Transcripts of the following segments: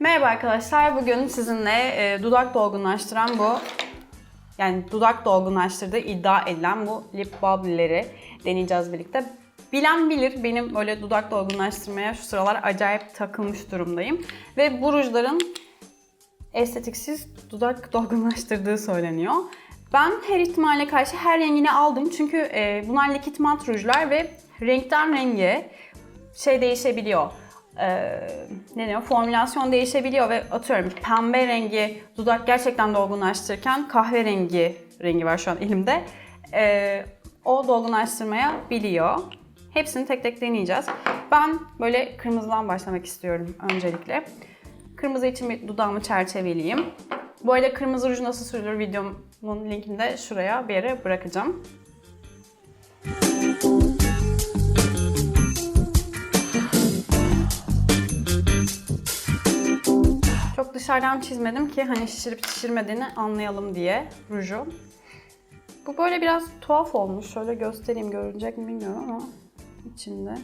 Merhaba arkadaşlar. Bugün sizinle e, dudak dolgunlaştıran bu yani dudak dolgunlaştırdığı iddia edilen bu lip bubble'leri deneyeceğiz birlikte. Bilen bilir benim böyle dudak dolgunlaştırmaya şu sıralar acayip takılmış durumdayım. Ve bu rujların estetiksiz dudak dolgunlaştırdığı söyleniyor. Ben her ihtimale karşı her rengini aldım çünkü e, bunlar likit mat rujlar ve renkten renge şey değişebiliyor. Ee, ne deniyor? Formülasyon değişebiliyor ve atıyorum pembe rengi dudak gerçekten dolgunlaştırırken kahverengi rengi var şu an elimde. Ee, o dolgunlaştırmaya biliyor. Hepsini tek tek deneyeceğiz. Ben böyle kırmızıdan başlamak istiyorum öncelikle. Kırmızı için bir dudağımı çerçeveleyeyim. Bu arada kırmızı ruj nasıl sürülür videomun linkini de şuraya bir yere bırakacağım. Çok dışarıdan çizmedim ki hani şişirip şişirmediğini anlayalım diye ruju. Bu böyle biraz tuhaf olmuş. Şöyle göstereyim görünecek mi bilmiyorum ama içinde.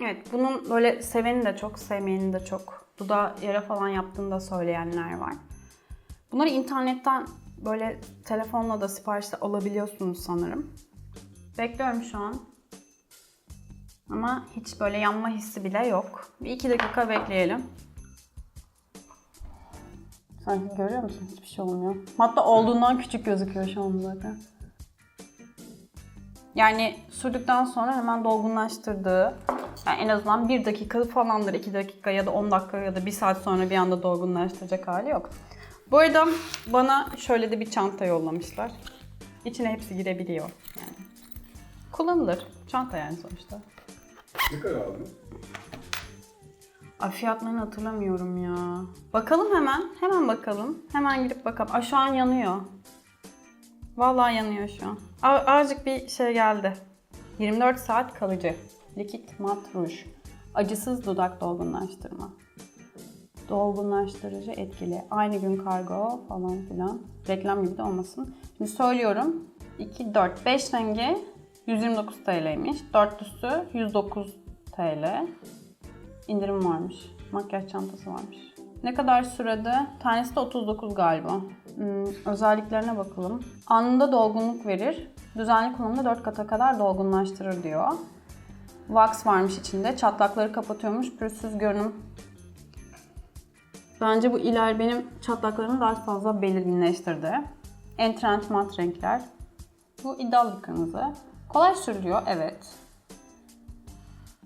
Evet, bunun böyle seveni de çok, sevmeyeni de çok. Dudağı yere falan yaptığını da söyleyenler var. Bunları internetten böyle telefonla da siparişte alabiliyorsunuz sanırım. Bekliyorum şu an. Ama hiç böyle yanma hissi bile yok. Bir iki dakika bekleyelim. Sanki görüyor musun? Hiçbir şey olmuyor. Hatta olduğundan küçük gözüküyor şu an zaten. Yani sürdükten sonra hemen dolgunlaştırdığı, yani en azından bir dakika falandır, iki dakika ya da 10 dakika ya da bir saat sonra bir anda dolgunlaştıracak hali yok. Bu arada bana şöyle de bir çanta yollamışlar. İçine hepsi girebiliyor yani. Kullanılır. Çanta yani sonuçta. Ne kadar aldın? Ay fiyatlarını hatırlamıyorum ya. Bakalım hemen. Hemen bakalım. Hemen girip bakalım. Ay şu an yanıyor. Vallahi yanıyor şu an. A- azıcık bir şey geldi. 24 saat kalıcı. Likit mat ruj. Acısız dudak dolgunlaştırma. Dolgunlaştırıcı etkili. Aynı gün kargo falan filan. Reklam gibi de olmasın. Şimdi söylüyorum. 2, 4, 5 rengi 129 TL'ymiş. Dörtlüsü 109 TL. İndirim varmış. Makyaj çantası varmış. Ne kadar sürede? Tanesi de 39 galiba. Hmm, özelliklerine bakalım. Anında dolgunluk verir. Düzenli kullanımda 4 kata kadar dolgunlaştırır diyor. Wax varmış içinde. Çatlakları kapatıyormuş. Pürüzsüz görünüm. Bence bu iler benim çatlaklarımı daha fazla belirginleştirdi. En mat renkler. Bu iddialı bir kırmızı. Kolay sürülüyor, evet.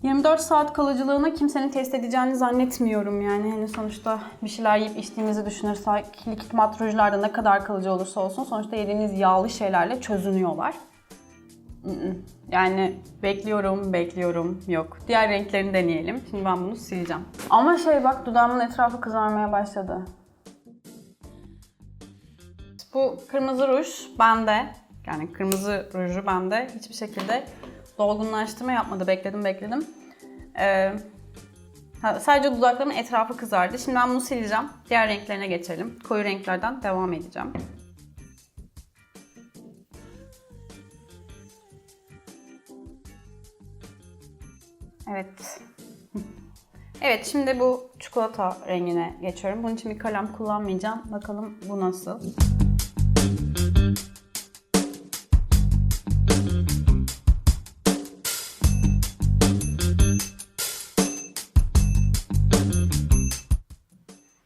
24 saat kalıcılığını kimsenin test edeceğini zannetmiyorum yani. Hani sonuçta bir şeyler yiyip içtiğimizi düşünürsek likit mat rujlarda ne kadar kalıcı olursa olsun sonuçta yediğiniz yağlı şeylerle çözünüyorlar. Yani bekliyorum, bekliyorum. Yok. Diğer renklerini deneyelim. Şimdi ben bunu sileceğim. Ama şey bak dudağımın etrafı kızarmaya başladı. Bu kırmızı ruj bende. Yani kırmızı ruju bende. Hiçbir şekilde dolgunlaştırma yapmadı. Bekledim bekledim. Ee, sadece dudaklarımın etrafı kızardı. Şimdi ben bunu sileceğim. Diğer renklerine geçelim. Koyu renklerden devam edeceğim. Evet. Evet şimdi bu çikolata rengine geçiyorum. Bunun için bir kalem kullanmayacağım. Bakalım bu nasıl?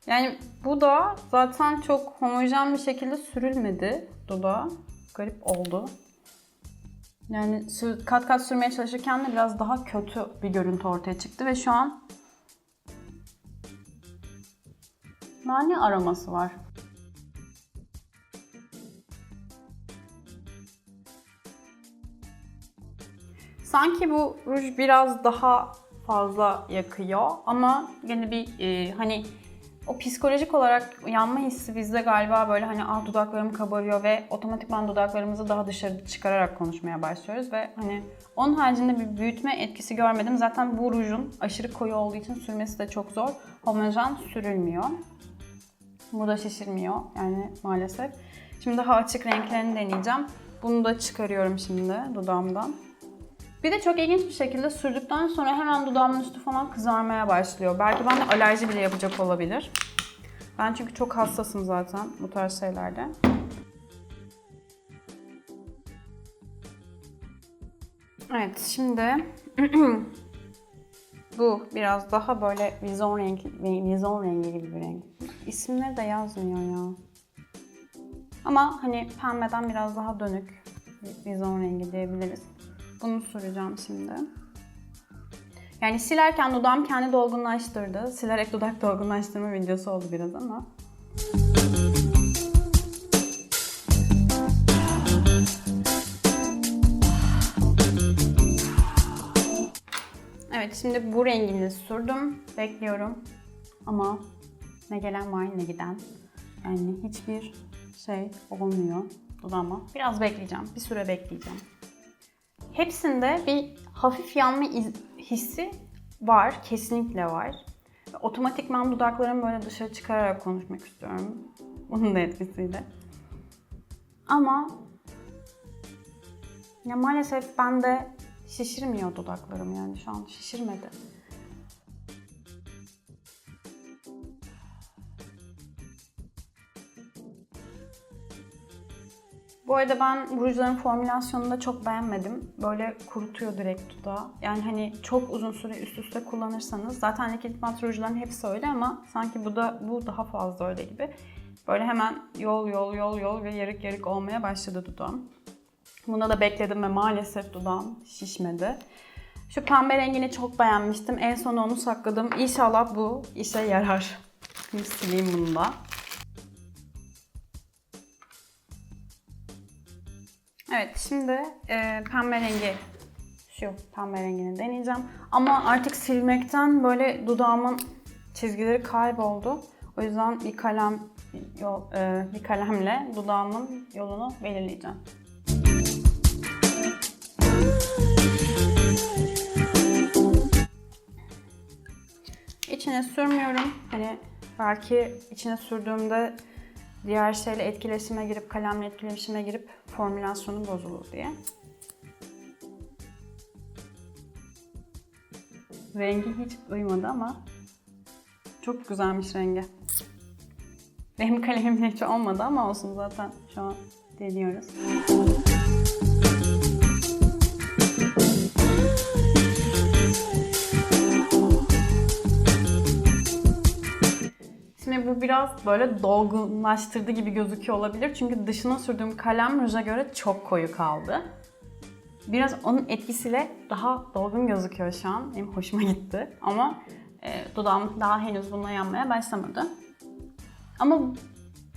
Yani bu da zaten çok homojen bir şekilde sürülmedi dudağa. Garip oldu. Yani kat kat sürmeye çalışırken de biraz daha kötü bir görüntü ortaya çıktı ve şu an nane aroması var. Sanki bu ruj biraz daha fazla yakıyor ama yine bir e, hani o psikolojik olarak yanma hissi bizde galiba böyle hani ah dudaklarım kabarıyor ve otomatikman dudaklarımızı daha dışarı çıkararak konuşmaya başlıyoruz ve hani onun haricinde bir büyütme etkisi görmedim. Zaten bu rujun aşırı koyu olduğu için sürmesi de çok zor. Homojen sürülmüyor. Bu da şişirmiyor yani maalesef. Şimdi daha açık renklerini deneyeceğim. Bunu da çıkarıyorum şimdi dudağımdan. Bir de çok ilginç bir şekilde sürdükten sonra hemen dudağımın üstü falan kızarmaya başlıyor. Belki bende alerji bile yapacak olabilir. Ben çünkü çok hassasım zaten bu tarz şeylerde. Evet şimdi bu biraz daha böyle vizon rengi, vizon rengi gibi bir renk. İsimleri de yazmıyor ya. Ama hani pembeden biraz daha dönük vizon rengi diyebiliriz. Bunu süreceğim şimdi. Yani silerken dudağım kendi dolgunlaştırdı. Silerek dudak dolgunlaştırma videosu oldu biraz ama. Evet şimdi bu rengini sürdüm. Bekliyorum. Ama ne gelen var ne giden. Yani hiçbir şey olmuyor dudağıma. Biraz bekleyeceğim. Bir süre bekleyeceğim. Hepsinde bir hafif yanma hissi var. Kesinlikle var. Otomatikman dudaklarımı böyle dışarı çıkararak konuşmak istiyorum. Bunun da etkisiyle. Ama ya maalesef bende şişirmiyor dudaklarım yani şu an şişirmedi. Bu arada ben rujların formülasyonunu da çok beğenmedim. Böyle kurutuyor direkt dudağı. Yani hani çok uzun süre üst üste kullanırsanız zaten likit mat rujların hepsi öyle ama sanki bu da bu daha fazla öyle gibi. Böyle hemen yol yol yol yol ve yarık yarık olmaya başladı dudağım. Bunda da bekledim ve maalesef dudağım şişmedi. Şu pembe rengini çok beğenmiştim. En son onu sakladım. İnşallah bu işe yarar. Şimdi sileyim bunu da. Evet şimdi e, pembe rengi şu pembe rengini deneyeceğim. Ama artık silmekten böyle dudağımın çizgileri kayboldu. O yüzden bir kalem yol, e, bir kalemle dudağımın yolunu belirleyeceğim. İçine sürmüyorum. Hani belki içine sürdüğümde diğer şeyle etkileşime girip, kalemle etkileşime girip formülasyonu bozulur diye. Rengi hiç uymadı ama çok güzelmiş rengi. Benim kalemimle hiç olmadı ama olsun zaten şu an deniyoruz. Bu biraz böyle dolgunlaştırdı gibi gözüküyor olabilir. Çünkü dışına sürdüğüm kalem ruja göre çok koyu kaldı. Biraz onun etkisiyle daha dolgun gözüküyor şu an. Benim hoşuma gitti. Ama e, dudağım daha henüz bununla yanmaya başlamadı. Ama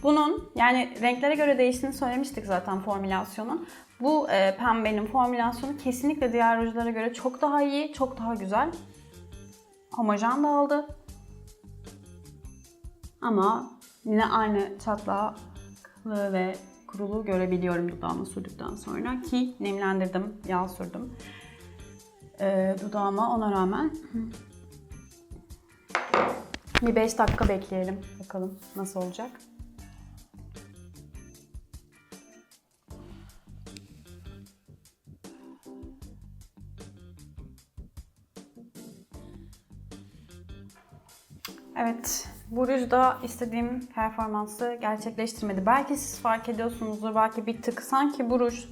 bunun yani renklere göre değiştiğini söylemiştik zaten formülasyonun. Bu e, pembenin formülasyonu kesinlikle diğer rujlara göre çok daha iyi, çok daha güzel. Homojen dağıldı. Ama yine aynı çatlaklığı ve kuruluğu görebiliyorum dudağıma sürdükten sonra ki nemlendirdim, yağ sürdüm ee, dudağıma ona rağmen. Bir 5 dakika bekleyelim bakalım nasıl olacak. Evet, bu rujda istediğim performansı gerçekleştirmedi. Belki siz fark ediyorsunuzdur, belki bir tık sanki bu ruj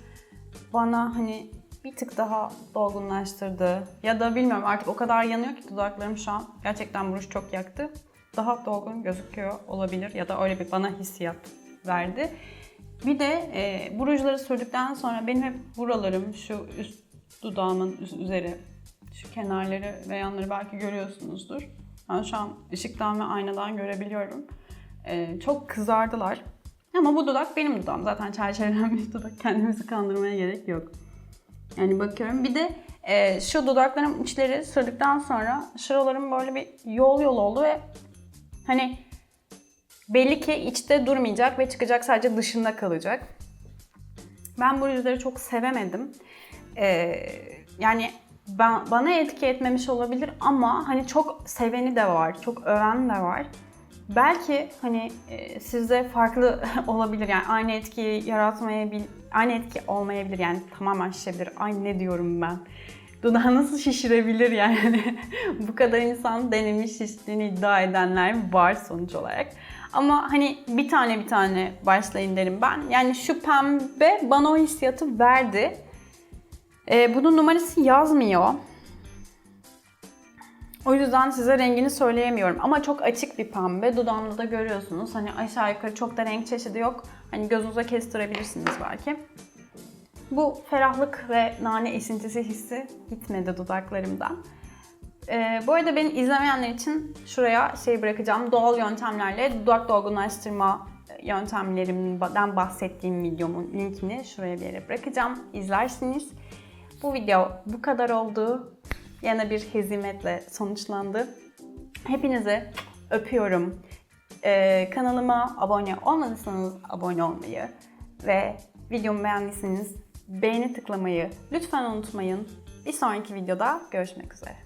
bana hani bir tık daha dolgunlaştırdı. Ya da bilmiyorum artık o kadar yanıyor ki dudaklarım şu an. Gerçekten bu ruj çok yaktı. Daha dolgun gözüküyor olabilir ya da öyle bir bana hissiyat verdi. Bir de e, bu sürdükten sonra benim hep buralarım, şu üst dudağımın üzeri, şu kenarları ve yanları belki görüyorsunuzdur. Ben şu an ışıktan ve aynadan görebiliyorum. Ee, çok kızardılar. Ama bu dudak benim dudağım. Zaten çerçevelenmiş dudak. Kendimizi kandırmaya gerek yok. Yani bakıyorum. Bir de e, şu dudaklarım içleri sürdükten sonra şuralarım böyle bir yol yol oldu ve hani belli ki içte durmayacak ve çıkacak sadece dışında kalacak. Ben bu rujları çok sevemedim. Ee, yani ben, bana etki etmemiş olabilir ama hani çok seveni de var, çok öven de var. Belki hani e, sizde farklı olabilir yani aynı etkiyi yaratmayabil aynı etki olmayabilir yani tamamen şişebilir. Ay ne diyorum ben. Dudağı nasıl şişirebilir yani? Bu kadar insan denemiş şiştiğini iddia edenler var sonuç olarak. Ama hani bir tane bir tane başlayın derim ben. Yani şu pembe bana o hissiyatı verdi. Ee, bunun numarası yazmıyor. O yüzden size rengini söyleyemiyorum ama çok açık bir pembe. Dudağımda da görüyorsunuz. Hani aşağı yukarı çok da renk çeşidi yok. Hani gözünüze kestirebilirsiniz belki. Bu ferahlık ve nane esintisi hissi gitmedi dudaklarımdan. Ee, bu arada beni izlemeyenler için şuraya şey bırakacağım. Doğal yöntemlerle dudak dolgunlaştırma yöntemlerimden bahsettiğim videomun linkini şuraya bir yere bırakacağım. İzlersiniz. Bu video bu kadar oldu. Yine bir hezimetle sonuçlandı. Hepinizi öpüyorum. Ee, kanalıma abone olmadıysanız abone olmayı ve videomu beğendiyseniz beğeni tıklamayı lütfen unutmayın. Bir sonraki videoda görüşmek üzere.